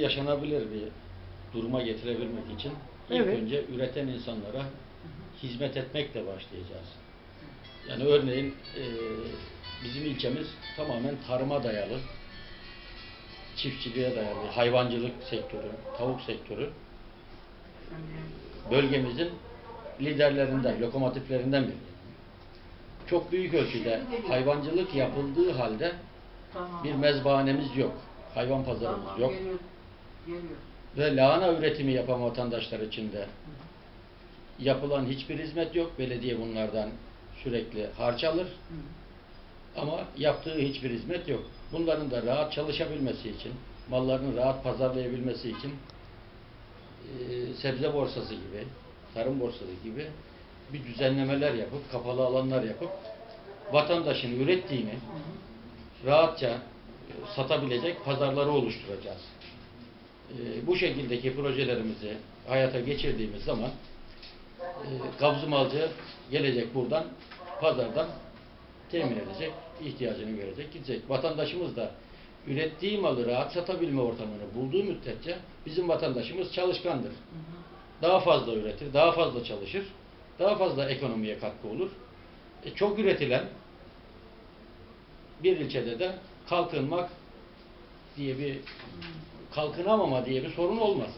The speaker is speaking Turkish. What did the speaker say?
yaşanabilir bir duruma getirebilmek için ilk Evet. önce üreten insanlara hizmet etmekle başlayacağız. Yani örneğin e, bizim ilçemiz tamamen tarıma dayalı, çiftçiliğe dayalı, hayvancılık sektörü, tavuk sektörü bölgemizin liderlerinden, lokomotiflerinden biri. Çok büyük ölçüde hayvancılık yapıldığı halde Tamam. bir mezbahanemiz yok, hayvan pazarımız yok. Ve lahana üretimi yapan vatandaşlar için de yapılan hiçbir hizmet yok. Belediye bunlardan sürekli harç alır Hı. ama yaptığı hiçbir hizmet yok. Bunların da rahat çalışabilmesi için, mallarını rahat pazarlayabilmesi için e, sebze borsası gibi, tarım borsası gibi bir düzenlemeler yapıp, kapalı alanlar yapıp vatandaşın ürettiğini rahatça satabilecek pazarları oluşturacağız. E, bu şekildeki projelerimizi hayata geçirdiğimiz zaman e, kabzı gelecek buradan pazardan temin edecek, ihtiyacını görecek, gidecek. Vatandaşımız da ürettiği malı rahat satabilme ortamını bulduğu müddetçe bizim vatandaşımız çalışkandır. Daha fazla üretir, daha fazla çalışır, daha fazla ekonomiye katkı olur. E, çok üretilen bir ilçede de kalkınmak diye bir kalkınamama diye bir sorun olmaz.